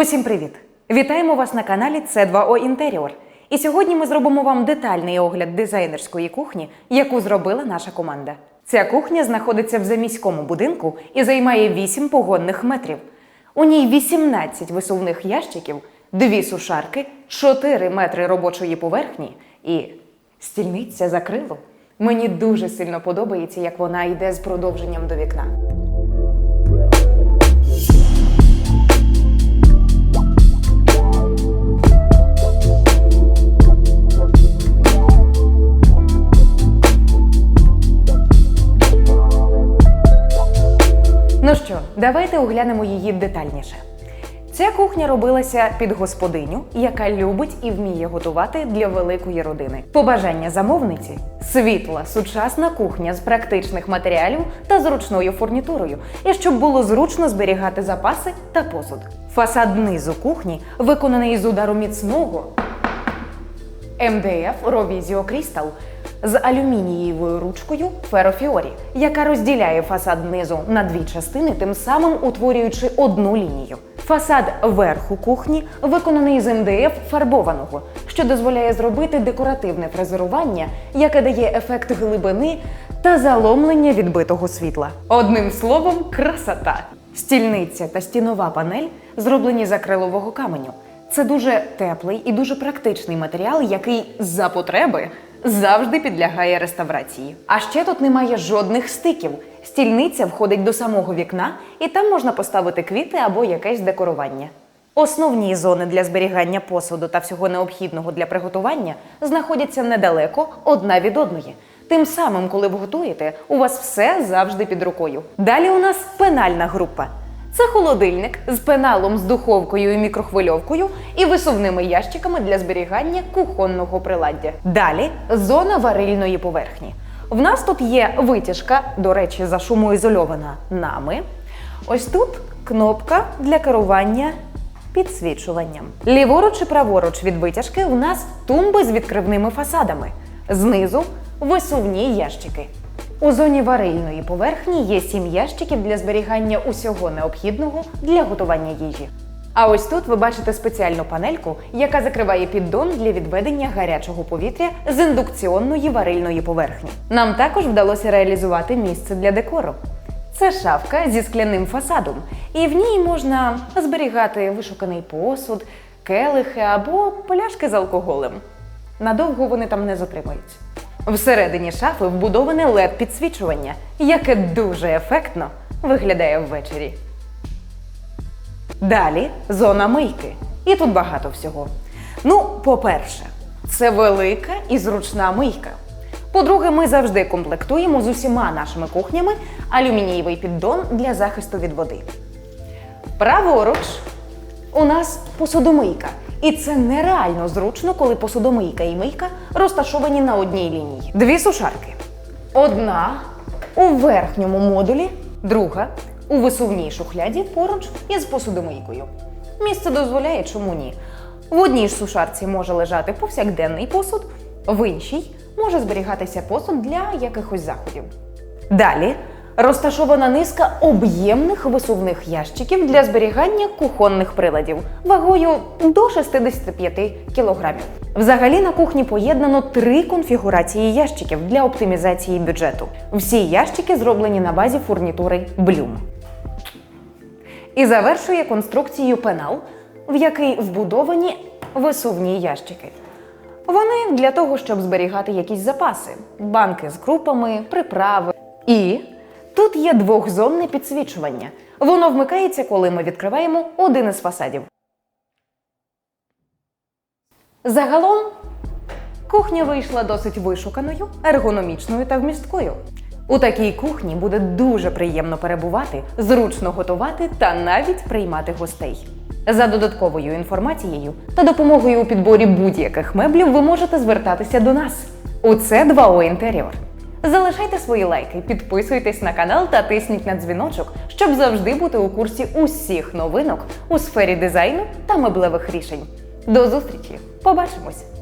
Усім привіт! Вітаємо вас на каналі С2О Інтеріор. І сьогодні ми зробимо вам детальний огляд дизайнерської кухні, яку зробила наша команда. Ця кухня знаходиться в заміському будинку і займає 8 погонних метрів. У ній 18 висувних ящиків, 2 сушарки, 4 метри робочої поверхні і стільниця за крило. Мені дуже сильно подобається, як вона йде з продовженням до вікна. Давайте оглянемо її детальніше. Ця кухня робилася під господиню, яка любить і вміє готувати для великої родини. Побажання замовниці світла, сучасна кухня з практичних матеріалів та зручною фурнітурою, і щоб було зручно зберігати запаси та посуд. Фасад низу кухні виконаний з удару міцного МДФ Rovizio Crystal з алюмінієвою ручкою Ferrofiori, яка розділяє фасад низу на дві частини, тим самим утворюючи одну лінію. Фасад верху кухні виконаний з МДФ фарбованого, що дозволяє зробити декоративне фрезерування, яке дає ефект глибини та заломлення відбитого світла. Одним словом, красота. Стільниця та стінова панель зроблені з акрилового каменю. Це дуже теплий і дуже практичний матеріал, який за потреби завжди підлягає реставрації. А ще тут немає жодних стиків. Стільниця входить до самого вікна, і там можна поставити квіти або якесь декорування. Основні зони для зберігання посуду та всього необхідного для приготування знаходяться недалеко одна від одної. Тим самим, коли ви готуєте, у вас все завжди під рукою. Далі у нас пенальна група. Це холодильник з пеналом з духовкою і мікрохвильовкою і висувними ящиками для зберігання кухонного приладдя. Далі зона варильної поверхні. В нас тут є витяжка, до речі, за шумоізольована нами. Ось тут кнопка для керування підсвічуванням. Ліворуч і праворуч від витяжки в нас тумби з відкривними фасадами. Знизу висувні ящики. У зоні варильної поверхні є сім ящиків для зберігання усього необхідного для готування їжі. А ось тут ви бачите спеціальну панельку, яка закриває піддон для відведення гарячого повітря з індукціонної варильної поверхні. Нам також вдалося реалізувати місце для декору. Це шафка зі скляним фасадом, і в ній можна зберігати вишуканий посуд, келихи або пляшки з алкоголем. Надовго вони там не затримаються. Всередині шафи вбудоване led підсвічування, яке дуже ефектно виглядає ввечері. Далі зона мийки. І тут багато всього. Ну, по-перше, це велика і зручна мийка. По-друге, ми завжди комплектуємо з усіма нашими кухнями алюмінієвий піддон для захисту від води. Праворуч у нас посудомийка. І це нереально зручно, коли посудомийка і мийка розташовані на одній лінії. Дві сушарки. Одна у верхньому модулі, друга у висувній шухляді поруч із посудомийкою. Місце дозволяє, чому ні. В одній ж сушарці може лежати повсякденний посуд, в іншій може зберігатися посуд для якихось заходів. Далі розташована низка об'ємних висувних ящиків для зберігання кухонних приладів вагою до 65 кілограмів. Взагалі на кухні поєднано три конфігурації ящиків для оптимізації бюджету. Всі ящики зроблені на базі фурнітури Bloom. І завершує конструкцію пенал, в який вбудовані висувні ящики. Вони для того, щоб зберігати якісь запаси, банки з крупами, приправи. І тут є двохзонне підсвічування. Воно вмикається, коли ми відкриваємо один із фасадів. Загалом кухня вийшла досить вишуканою, ергономічною та вмісткою. У такій кухні буде дуже приємно перебувати, зручно готувати та навіть приймати гостей. За додатковою інформацією та допомогою у підборі будь-яких меблів ви можете звертатися до нас. У це 2О Інтеріор. Залишайте свої лайки, підписуйтесь на канал та тисніть на дзвіночок, щоб завжди бути у курсі усіх новинок у сфері дизайну та меблевих рішень. До зустрічі! Побачимось!